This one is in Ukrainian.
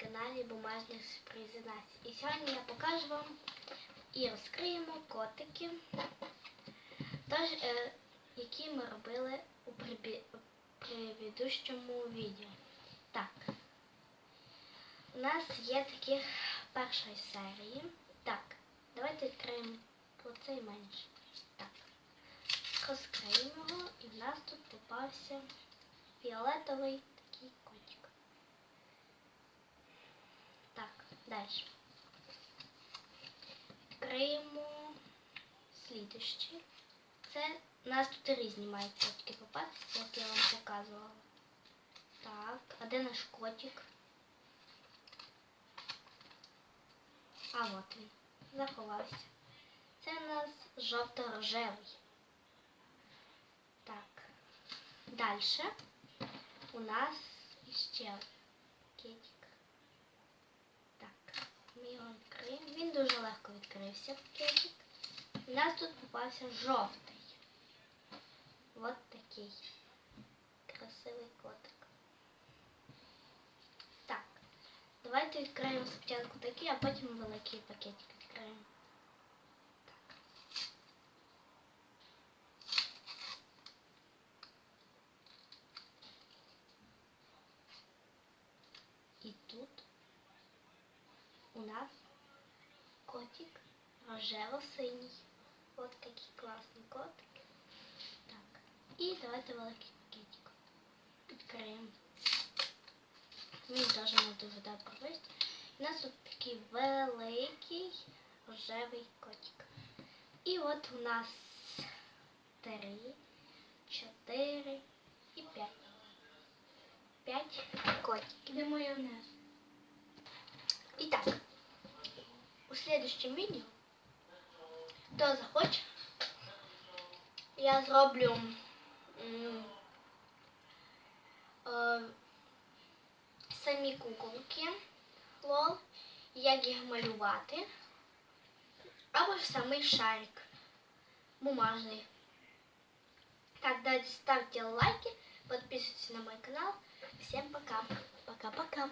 каналі Бумажних Насті. І сьогодні я покажу вам і розкриємо котики, тож, е, які ми робили у предыдущому відео. Так, у нас є такі першої серії. Так, давайте відкриємо цей менше. Так. Розкриємо його і в нас тут попався фіолетовий такий котик. Далі. Відкриємо слідущий. Це у нас тут різні мають котики попастися, як я вам показувала. Так, а де наш котик? А от він. Заховався. Це у нас жовто-рожевий. Так. Дальше у нас ще пакетик. дуже легко відкрився пакетик. У нас тут попався жовтий. От такий красивий котик. Так, давайте відкриємо спочатку такий, а потім великий пакетик відкриємо. Так. І тут у нас котик рожево-синій. От такий класний котик. Так. І давайте великий пакетик. Відкриємо. Він теж не дуже добре вийшов. У нас тут такий великий рожевий котик. І от у нас три, чотири і п'ять. П'ять котиків. Де майонез? Итак, следующем видео, хто захоче, я м, е, самі куколки лол, як їх малювати, або ж самий шарик бумажний. Так, давайте ставьте лайки, подписывайтесь на мой канал. Всем пока. Пока-пока.